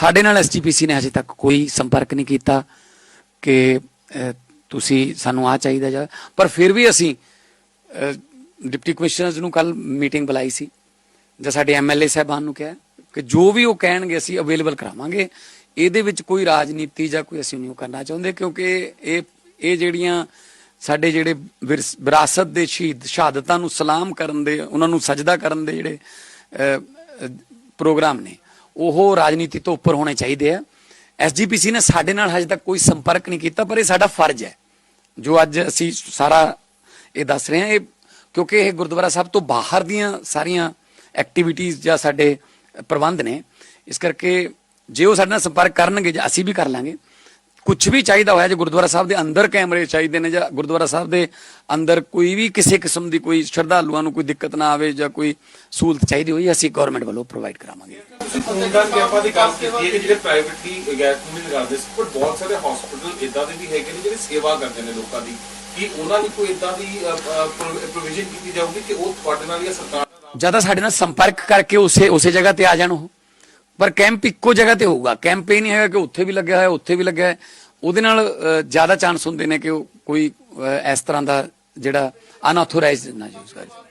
ਸਾਡੇ ਨਾਲ ਐਸਜੀਪੀਸੀ ਨੇ ਅਜੇ ਤੱਕ ਕੋਈ ਸੰਪਰਕ ਨਹੀਂ ਕੀਤਾ ਕਿ ਤੁਸੀਂ ਸਾਨੂੰ ਆ ਚਾਹੀਦਾ ਜਾਂ ਪਰ ਫਿਰ ਵੀ ਅਸੀਂ ਡਿਪਟੀ ਕਮਿਸ਼ਨਰਸ ਨੂੰ ਕੱਲ ਮੀਟਿੰਗ ਬੁਲਾਈ ਸੀ, ਜਾਂ ਸਾਡੇ ਐਮਐਲਏ ਸਾਹਿਬਾਨ ਨੂੰ ਕਿਹਾ ਕਿ ਜੋ ਵੀ ਉਹ ਕਹਿਣਗੇ ਅਸੀਂ ਅਵੇਲੇਬਲ ਕਰਾਵਾਂਗੇ। ਇਹਦੇ ਵਿੱਚ ਕੋਈ ਰਾਜਨੀਤੀ ਜਾਂ ਕੋਈ ਅਸੀਂ ਨਹੀਂ ਉਹ ਕਰਨਾ ਚਾਹੁੰਦੇ ਕਿਉਂਕਿ ਇਹ ਇਹ ਜਿਹੜੀਆਂ ਸਾਡੇ ਜਿਹੜੇ ਵਿਰਸ- ਵਿਰਾਸਤ ਦੇ ਸ਼ਹੀਦ ਸ਼ਹਾਦਤਾਂ ਨੂੰ ਸਲਾਮ ਕਰਨ ਦੇ ਉਹਨਾਂ ਨੂੰ ਸਜਦਾ ਕਰਨ ਦੇ ਜਿਹੜੇ ਪ੍ਰੋਗਰਾਮ ਨੇ ਉਹ ਰਾਜਨੀਤੀ ਤੋਂ ਉੱਪਰ ਹੋਣੇ ਚਾਹੀਦੇ ਆ। ਐਸਜੀਪੀਸੀ ਨੇ ਸਾਡੇ ਨਾਲ ਹਜੇ ਤੱਕ ਕੋਈ ਸੰਪਰਕ ਨਹੀਂ ਕੀਤਾ, ਪਰ ਇਹ ਸਾਡਾ ਫਰਜ਼ ਹੈ। ਜੋ ਅੱਜ ਅਸੀਂ ਸਾਰਾ ਇਹ ਦੱਸ ਰਹੇ ਹਾਂ, ਇਹ ਕਿਉਂਕਿ ਇਹ ਗੁਰਦੁਆਰਾ ਸਾਹਿਬ ਤੋਂ ਬਾਹਰ ਦੀਆਂ ਸਾਰੀਆਂ ਐਕਟੀਵਿਟੀਆਂ ਜਾਂ ਸਾਡੇ ਪ੍ਰਬੰਧ ਨੇ, ਇਸ ਕਰਕੇ ਜੇ ਉਹ ਸਾਡੇ ਨਾਲ ਸੰਪਰਕ ਕਰਨਗੇ ਜਾਂ ਅਸੀਂ ਵੀ ਕਰ ਲਾਂਗੇ ਕੁਝ ਵੀ ਚਾਹੀਦਾ ਹੋਇਆ ਜੇ ਗੁਰਦੁਆਰਾ ਸਾਹਿਬ ਦੇ ਅੰਦਰ ਕੈਮਰੇ ਚਾਹੀਦੇ ਨੇ ਜਾਂ ਗੁਰਦੁਆਰਾ ਸਾਹਿਬ ਦੇ ਅੰਦਰ ਕੋਈ ਵੀ ਕਿਸੇ ਕਿਸਮ ਦੀ ਕੋਈ ਸ਼ਰਧਾਲੂਆਂ ਨੂੰ ਕੋਈ ਦਿੱਕਤ ਨਾ ਆਵੇ ਜਾਂ ਕੋਈ ਸਹੂਲਤ ਚਾਹੀਦੀ ਹੋਈ ਅਸੀਂ ਗਵਰਨਮੈਂਟ ਵੱਲੋਂ ਪ੍ਰੋਵਾਈਡ ਕਰਾਵਾਂਗੇ। ਤੁਸੀਂ ਖੂਨਦਾਨ ਕੈਂਪਾਂ ਦੀ ਗੱਲ ਕੀਤੀ ਹੈ ਕਿ ਜਿਹੜੇ ਪ੍ਰਾਈਵੇਟਲੀ ਗੈਰ ਖੂਨੀ ਲਗਾਉਂਦੇ ਸੀ ਪਰ ਬਹੁਤ ਸਾਰੇ ਹਸਪੀਟਲ ਇਦਾਂ ਦੇ ਵੀ ਹੈਗੇ ਨੇ ਜਿਹੜੇ ਸੇਵਾ ਕਰਦੇ ਨੇ ਲੋਕਾਂ ਦੀ। ਕੀ ਉਹਨਾਂ ਦੀ ਕੋਈ ਇਦਾਂ ਦੀ ਪ੍ਰੋਵੀਜ਼ਨ ਕੀਤੀ ਜਾਊਗੀ ਕਿ ਉਹ ਤੁਹਾਡੇ ਨਾਲ ਜਾਂ ਸਰਕਾਰ ਨਾਲ ਜ਼ਿਆਦਾ ਸਾਡੇ ਨਾਲ ਸੰਪਰਕ ਕਰਕੇ ਉਸੇ ਉਸੇ ਜਗ੍ਹਾ ਤੇ ਆ ਜਾਣ ਉਹ? ਪਰ ਕੈਂਪ ਇੱਕੋ ਜਗ੍ਹਾ ਤੇ ਹੋਊਗਾ। ਕੈਂਪ ਇਹ ਨਹੀਂ ਹੈਗਾ ਕਿ ਉੱਥੇ ਵੀ ਲੱਗਿਆ ਹੋਇਆ, ਉੱਥੇ ਵੀ ਲੱਗਿਆ ਹੈ ਉਹਦੇ ਨਾਲ ਜ਼ਿਆਦਾ ਚਾਂਸ ਹੁੰਦੇ ਨੇ ਕਿ ਉਹ ਕੋਈ ਇਸ ਤਰ੍ਹਾਂ ਦਾ ਜਿਹੜਾ ਅਨਆਥੋਰਾਈਜ਼ਡ ਨਾ ਯੂਜ਼ ਕਰੇ।